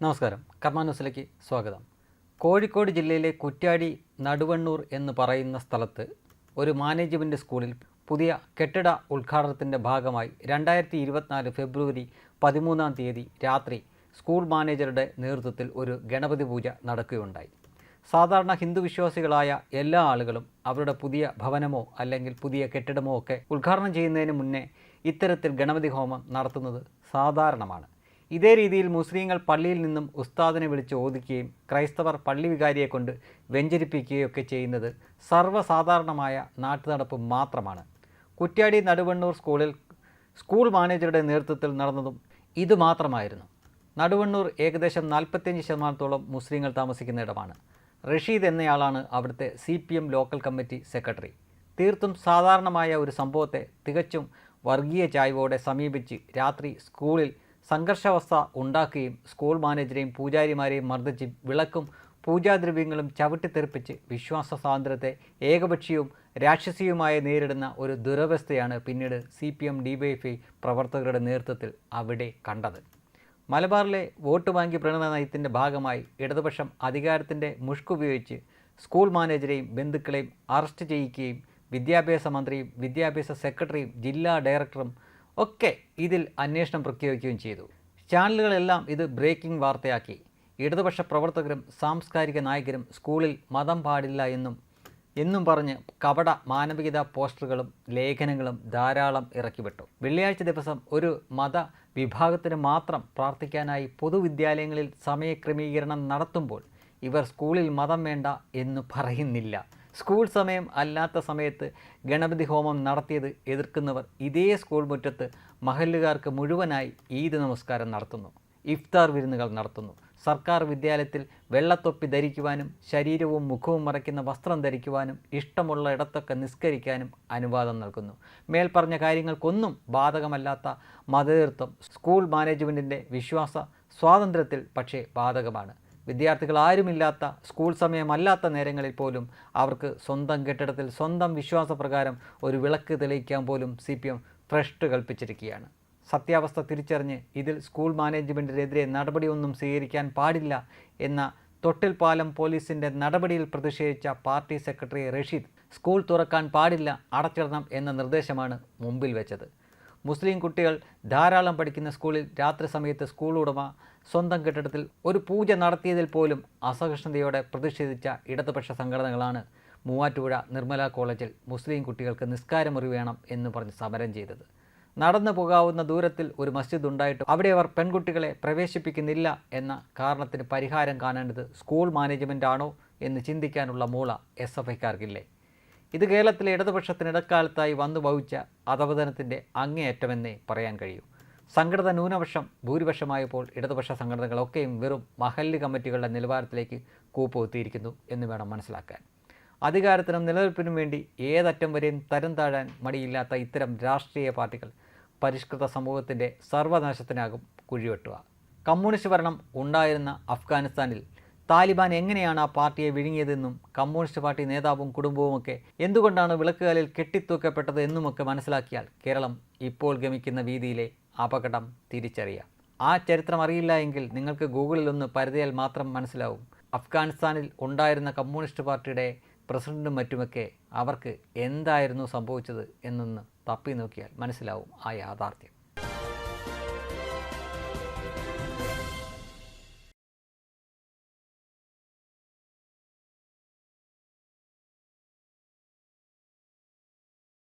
നമസ്കാരം. കർമാന്യൂസിലേക്ക് സ്വാഗതം. കോഴിക്കോട് ജില്ലയിലെ കുറ്റ്യാടി നടുവണ്ണൂർ എന്ന് പറയുന്ന സ്ഥലത്ത് ഒരു മാനേജ്മെന്റ് സ്കൂളിൽ പുതിയ കെട്ടിട ഉദ്ഘാടനത്തിന്റെ ഭാഗമായി രണ്ടായിരത്തി ഇരുപത്തിനാല് ഫെബ്രുവരി പതിമൂന്നാം തീയതി രാത്രി സ്കൂൾ മാനേജറുടെ നേതൃത്വത്തിൽ ഒരു ഗണപതി പൂജ നടക്കുകയുണ്ടായി. സാധാരണ ഹിന്ദു വിശ്വാസികളായ എല്ലാ ആളുകളും അവരുടെ പുതിയ ഭവനമോ അല്ലെങ്കിൽ പുതിയ കെട്ടിടമോ ഒക്കെ ഉദ്ഘാടനം ചെയ്യുന്നതിന് മുന്നേ ഇത്തരത്തിൽ ഗണപതി ഹോമം നടത്തുന്നത് സാധാരണമാണ്. ഇതേ രീതിയിൽ മുസ്ലിങ്ങൾ പള്ളിയിൽ നിന്നും ഉസ്താദിനെ വിളിച്ച് ഓദിക്കുകയും ക്രൈസ്തവർ പള്ളി വികാരിയെ കൊണ്ട് വെഞ്ചരിപ്പിക്കുകയൊക്കെ ചെയ്യുന്നത് സർവസാധാരണമായ നാട്ടുനടപ്പ് മാത്രമാണ്. കുറ്റ്യാടി നടുവണ്ണൂർ സ്കൂളിൽ സ്കൂൾ മാനേജറുടെ നേതൃത്വത്തിൽ നടന്നതും ഇതുമാത്രമായിരുന്നു. നടുവണ്ണൂർ ഏകദേശം നാൽപ്പത്തിയഞ്ച് ശതമാനത്തോളം മുസ്ലിങ്ങൾ താമസിക്കുന്ന ഇടമാണ്. റഷീദ് എന്നയാളാണ് അവിടുത്തെ C P M local committee secretary. തീർത്തും സാധാരണമായ ഒരു സംഭവത്തെ തികച്ചും വർഗീയ ചായ്വോടെ സമീപിച്ച് രാത്രി സ്കൂളിൽ സംഘർഷാവസ്ഥ ഉണ്ടാക്കുകയും സ്കൂൾ മാനേജരെയും പൂജാരിമാരെയും മർദ്ദിച്ച് വിളക്കും പൂജാദ്രവ്യങ്ങളും ചവിട്ടിത്തെറിപ്പിച്ച് വിശ്വാസ സ്വാതന്ത്ര്യത്തെ ഏകപക്ഷീയവും രാക്ഷസീയവുമായി നേരിടുന്ന ഒരു ദുരവസ്ഥയാണ് പിന്നീട് സി പി എം ഡിവൈഎഫ്ഐ പ്രവർത്തകരുടെ നേതൃത്വത്തിൽ അവിടെ കണ്ടത്. മലബാറിലെ വോട്ട് ബാങ്ക് പ്രണന നയത്തിന്റെ ഭാഗമായി ഇടതുപക്ഷം അധികാരത്തിന്റെ മുഷ്കുപയോഗിച്ച് സ്കൂൾ മാനേജരെയും ബന്ധുക്കളെയും അറസ്റ്റ് ചെയ്യിക്കുകയും വിദ്യാഭ്യാസ മന്ത്രിയും വിദ്യാഭ്യാസ സെക്രട്ടറിയും ജില്ലാ ഡയറക്ടറും ഒക്കെ ഇതിൽ അന്വേഷണം പ്രഖ്യാപിക്കുകയും ചെയ്തു. ചാനലുകളെല്ലാം ഇത് ബ്രേക്കിംഗ് വാർത്തയാക്കി. ഇടതുപക്ഷ പ്രവർത്തകരും സാംസ്കാരിക നായകരും സ്കൂളിൽ മതം പാടില്ല എന്നും എന്നും പറഞ്ഞ് കപട മാനവികതാ പോസ്റ്ററുകളും ലേഖനങ്ങളും ധാരാളം ഇറക്കിവിട്ടു. വെള്ളിയാഴ്ച ദിവസം ഒരു മത വിഭാഗത്തിന് മാത്രം പ്രാർത്ഥിക്കാനായി പൊതുവിദ്യാലയങ്ങളിൽ സമയക്രമീകരണം നടത്തുമ്പോൾ ഇവർ സ്കൂളിൽ മതം വേണ്ട എന്ന് പറയുന്നില്ല. സ്കൂൾ സമയം അല്ലാത്ത സമയത്ത് ഗണപതി ഹോമം നടത്തിയത് എതിർക്കുന്നവർ ഇതേ സ്കൂൾ മുറ്റത്ത് മഹല്ലുകാർക്ക് മുഴുവനായി ഈദ് നമസ്കാരം നടത്തുന്നു. ഇഫ്താർ വിരുന്നുകൾ നടത്തുന്നു. സർക്കാർ വിദ്യാലയത്തിൽ വെള്ളത്തൊപ്പി ധരിക്കുവാനും ശരീരവും മുഖവും മറയ്ക്കുന്ന വസ്ത്രം ധരിക്കുവാനും ഇഷ്ടമുള്ള ഇടത്തൊക്കെ നിസ്കരിക്കാനും അനുവാദം നൽകുന്നു. മേൽപ്പറഞ്ഞ കാര്യങ്ങൾക്കൊന്നും ബാധകമല്ലാത്ത മതതീർത്ഥം സ്കൂൾ മാനേജ്മെന്റിന്റെ വിശ്വാസ സ്വാതന്ത്ര്യത്തിൽ പക്ഷേ ബാധകമാണ്. വിദ്യാർത്ഥികൾ ആരുമില്ലാത്ത സ്കൂൾ സമയമല്ലാത്ത നേരങ്ങളിൽ പോലും അവർക്ക് സ്വന്തം കെട്ടിടത്തിൽ സ്വന്തം വിശ്വാസപ്രകാരം ഒരു വിളക്ക് തെളിയിക്കാൻ പോലും സി പി എം ഭ്രഷ്ട് കൽപ്പിച്ചിരിക്കുകയാണ്. സത്യാവസ്ഥ തിരിച്ചറിഞ്ഞ് ഇതിൽ സ്കൂൾ മാനേജ്മെന്റിനെതിരെ നടപടിയൊന്നും സ്വീകരിക്കാൻ പാടില്ല എന്ന തൊട്ടിൽപ്പാലം പോലീസിന്റെ നടപടിയിൽ പ്രതിഷേധിച്ച പാർട്ടി സെക്രട്ടറി റഷീദ് സ്കൂൾ തുറക്കാൻ പാടില്ല അടച്ചിടണം എന്ന നിർദ്ദേശമാണ് മുമ്പിൽ വെച്ചത്. മുസ്ലിം കുട്ടികൾ ധാരാളം പഠിക്കുന്ന സ്കൂളിൽ രാത്രി സമയത്ത് സ്കൂൾ ഉടമ സ്വന്തം കെട്ടിടത്തിൽ ഒരു പൂജ നടത്തിയതിൽ പോലും അസഹിഷ്ണുതയോടെ പ്രതിഷേധിച്ച ഇടതുപക്ഷ സംഘടനകളാണ് മൂവാറ്റുപുഴ നിർമ്മല കോളേജിൽ മുസ്ലിം കുട്ടികൾക്ക് നിസ്കാരമുറി വേണം എന്ന് പറഞ്ഞ് സമരം ചെയ്തത്. നടന്നു പോകാവുന്ന ദൂരത്തിൽ ഒരു മസ്ജിദ് ഉണ്ടായിട്ടും അവിടെ അവർ പെൺകുട്ടികളെ പ്രവേശിപ്പിക്കുന്നില്ല എന്ന കാരണത്തിന് പരിഹാരം കാണേണ്ടത് സ്കൂൾ മാനേജ്മെന്റ് ആണോ എന്ന് ചിന്തിക്കാനുള്ള മൂള എസ് എഫ് ഐക്കാർക്കില്ലേ? ഇത് കേരളത്തിലെ ഇടതുപക്ഷത്തിന് ഇടക്കാലത്തായി വന്നു ഭവിച്ച അധപതനത്തിന്റെ അങ്ങേയറ്റമെന്നേ പറയാൻ കഴിയൂ. സംഘടന ന്യൂനപക്ഷം ഭൂരിപക്ഷമായപ്പോൾ ഇടതുപക്ഷ സംഘടനകളൊക്കെയും വെറും മഹല്ല് കമ്മിറ്റികളുടെ നിലവാരത്തിലേക്ക് കൂപ്പുകുത്തിയിരിക്കുന്നു എന്ന് വേണം മനസ്സിലാക്കാൻ. അധികാരത്തിനും നിലനിൽപ്പിനും വേണ്ടി ഏതറ്റം വരെയും തരം താഴാൻ മടിയില്ലാത്ത ഇത്തരം രാഷ്ട്രീയ പാർട്ടികൾ പരിഷ്കൃത സമൂഹത്തിന്റെ സർവനാശത്തിനാകും കുഴിവെട്ടുക. കമ്മ്യൂണിസ്റ്റ് ഭരണം ഉണ്ടായിരുന്ന അഫ്ഗാനിസ്ഥാനിൽ താലിബാൻ എങ്ങനെയാണ് ആ പാർട്ടിയെ വിഴുങ്ങിയതെന്നും കമ്മ്യൂണിസ്റ്റ് പാർട്ടി നേതാവും കുടുംബവുമൊക്കെ എന്തുകൊണ്ടാണ് വിളക്കുകാലിൽ കെട്ടിത്തൂക്കപ്പെട്ടത് എന്നുമൊക്കെ മനസ്സിലാക്കിയാൽ കേരളം ഇപ്പോൾ ഗമിക്കുന്ന വീതിയിലെ അപകടം തിരിച്ചറിയാം. ആ ചരിത്രം അറിയില്ല എങ്കിൽ നിങ്ങൾക്ക് ഗൂഗിളിൽ ഒന്ന് പരതിയാൽ മാത്രം മനസ്സിലാവും. അഫ്ഗാനിസ്ഥാനിൽ ഉണ്ടായിരുന്ന കമ്മ്യൂണിസ്റ്റ് പാർട്ടിയുടെ പ്രസിഡന്റും മറ്റുമൊക്കെ അവർക്ക് എന്തായിരുന്നു സംഭവിച്ചത് എന്നൊന്ന് തപ്പി നോക്കിയാൽ മനസ്സിലാവും ആ യാഥാർത്ഥ്യം.